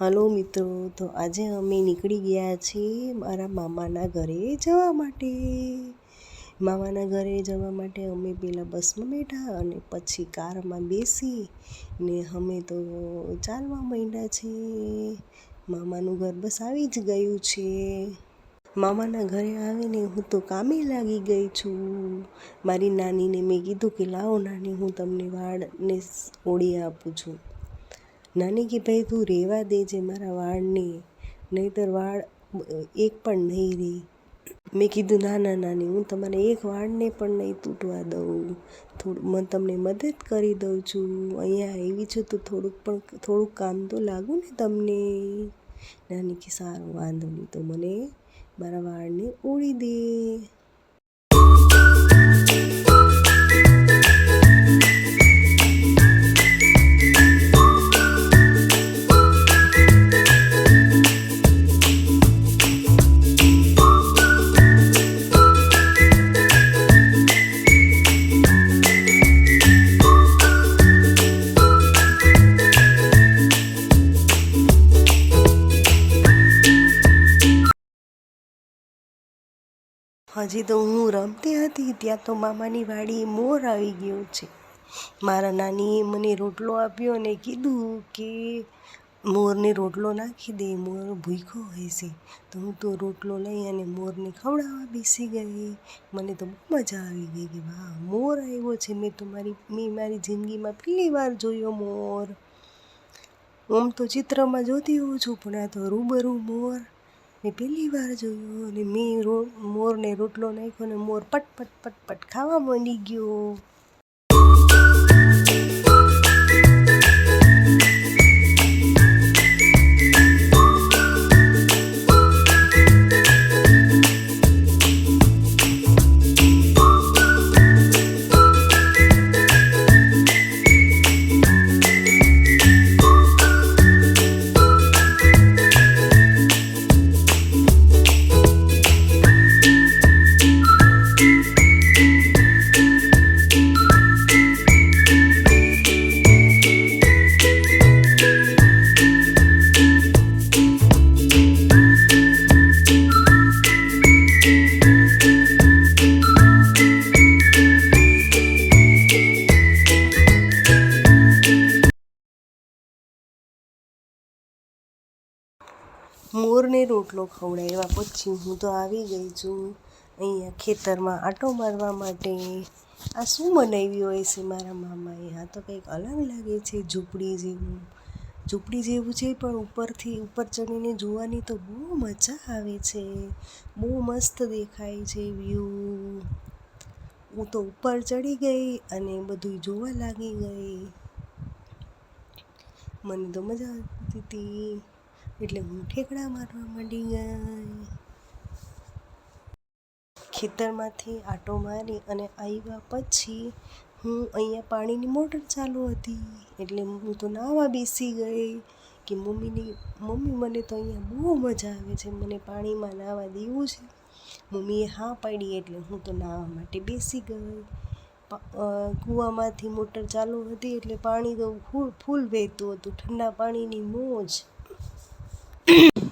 Hello મિત્રો, તો આજે અમે નીકળી ગયા છીએ મારા મામાના ઘરે જવા માટે. મામાના ઘરે જવા માટે અમે પહેલાં બસમાં બેઠા અને પછી કારમાં બેસી ને અમે તો ચાલવા માંડ્યા છીએ. મામાનું ઘર બસ આવી જ ગયું છે. મામાના ઘરે આવીને હું તો કામે લાગી ગઈ છું. મારી નાનીને મેં કીધું કે લાવો નાની, હું તમને વાળને ઓળી આપું છું. નાની કે ભાઈ, તું રહેવા દેજે મારા વાળને, નહીંતર વાળ એક પણ નહીં રહે મેં કીધું, ના ના, નાની, હું તમારે એક વાળને પણ નહીં તૂટવા દઉં. થોડું હું તમને મદદ કરી દઉં છું. અહીંયા આવી છું તો થોડુંક પણ, થોડુંક કામ તો લાગુ ને તમને. નાની કે સારું, વાંધો નહીં, તો મને મારા વાળને ઓળી દે. હજી તો હું રમતી હતી ત્યાં તો મામાની વાડીએ મોર આવી ગયો છે. મારા નાનીએ મને રોટલો આપ્યો અને કીધું કે મોરને રોટલો નાખી દે, મોર ભૂખ્યો હોય છે. તો હું તો રોટલો લઈ અને મોરને ખવડાવવા બેસી ગઈ. મને તો બહુ મજા આવી ગઈ કે વાહ, મોર આવ્યો છે. મેં તો મારી, મેં મારી જિંદગીમાં પહેલી વાર જોયો મોર. આમ તો ચિત્રમાં જોતી હોઉં છું, પણ આ તો રૂબરૂ મોર મેં પહેલી વાર જોયો અને મેં મોરને રોટલો નાખ્યો ને મોર પટ પટ પટ પટ ખાવા માંડી ગયો. મોરને રોટલો ખવડાવ્યા પછી હું તો આવી ગઈ છું. અહીંયા ખેતરમાં આટો મારવા માટે. આ શું બનાવ્યું હોય છે મારા મામાએ? આ તો કંઈક અલગ લાગે છે ઝૂંપડી જેવું. ઝૂંપડી જેવું છે પણ ઉપરથી ઉપર ચડીને જોવાની તો બહુ મજા આવે છે. બહુ મસ્ત દેખાય છે વ્યૂ હું તો ઉપર ચડી ગઈ અને બધું જોવા લાગી ગઈ. મને તો મજા આવતી હતી. એટલે હું ઠેકડા મારવા માંડી ગઈ ખેતરમાંથી આટો મારી અને આવ્યા પછી હું અહીંયા પાણીની મોટર ચાલુ હતી. એટલે હું તો નાહવા બેસી ગઈ કે મમ્મીની, મમ્મી મને તો અહીંયા બહુ મજા આવે છે. મને પાણીમાં નાહવા દેવું છે. મમ્મીએ હા પાડી એટલે હું તો નાહવા માટે બેસી ગઈ. કૂવામાંથી મોટર ચાલુ હતી એટલે પાણી તો ફૂલ ફૂલ વહેતું હતું. ઠંડા પાણીની મોજ. Mm-hmm.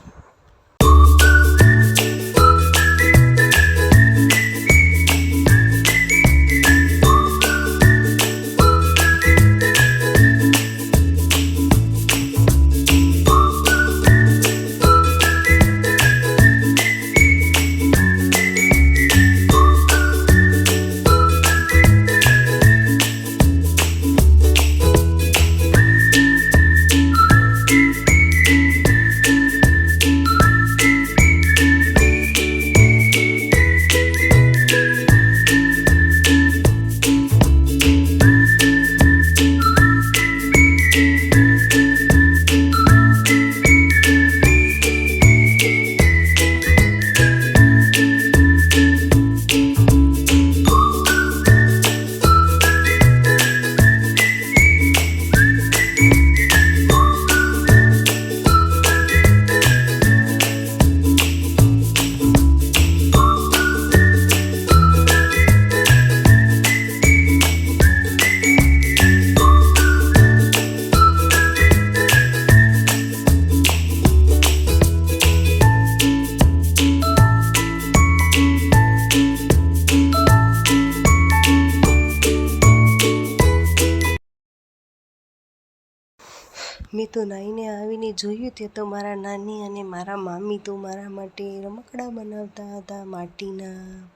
તો નાઈને આવીને જોયું તે તો મારા નાની અને મારા મામી તો મારા માટે રમકડા બનાવતા હતા, માટીના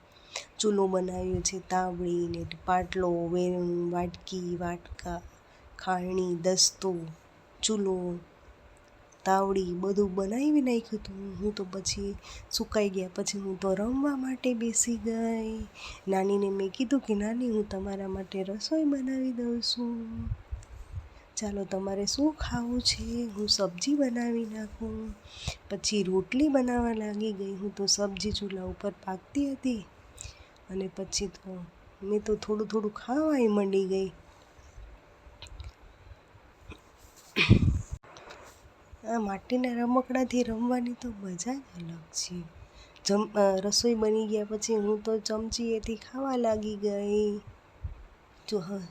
ચૂલો બનાવ્યો છે, તાવડી ને પાટલો વેરણ વાટકી, વાટકા ખાયણી દસ્તો, ચૂલો, તાવડી બધું બનાવી નાખ્યું હતું. હું તો પછી સુકાઈ ગયા પછી હું તો રમવા માટે બેસી ગઈ. નાનીને મેં કીધું કે, નાની, હું તમારા માટે રસોઈ બનાવી દઉં છું. ચાલો તમારે શું ખાવું છે? હું સબ્જી બનાવી નાખું. પછી રોટલી બનાવવા લાગી ગઈ. હું તો સબ્જી ચૂલા ઉપર પાકતી હતી. અને પછી તો મેં તો થોડું થોડું ખાવાય મંડી ગઈ. આ માટીના રમકડાથી રમવાની તો મજા જ અલગ છે. જમ રસોઈ બની ગયા પછી હું તો ચમચીએથી ખાવા લાગી ગઈ. જો હા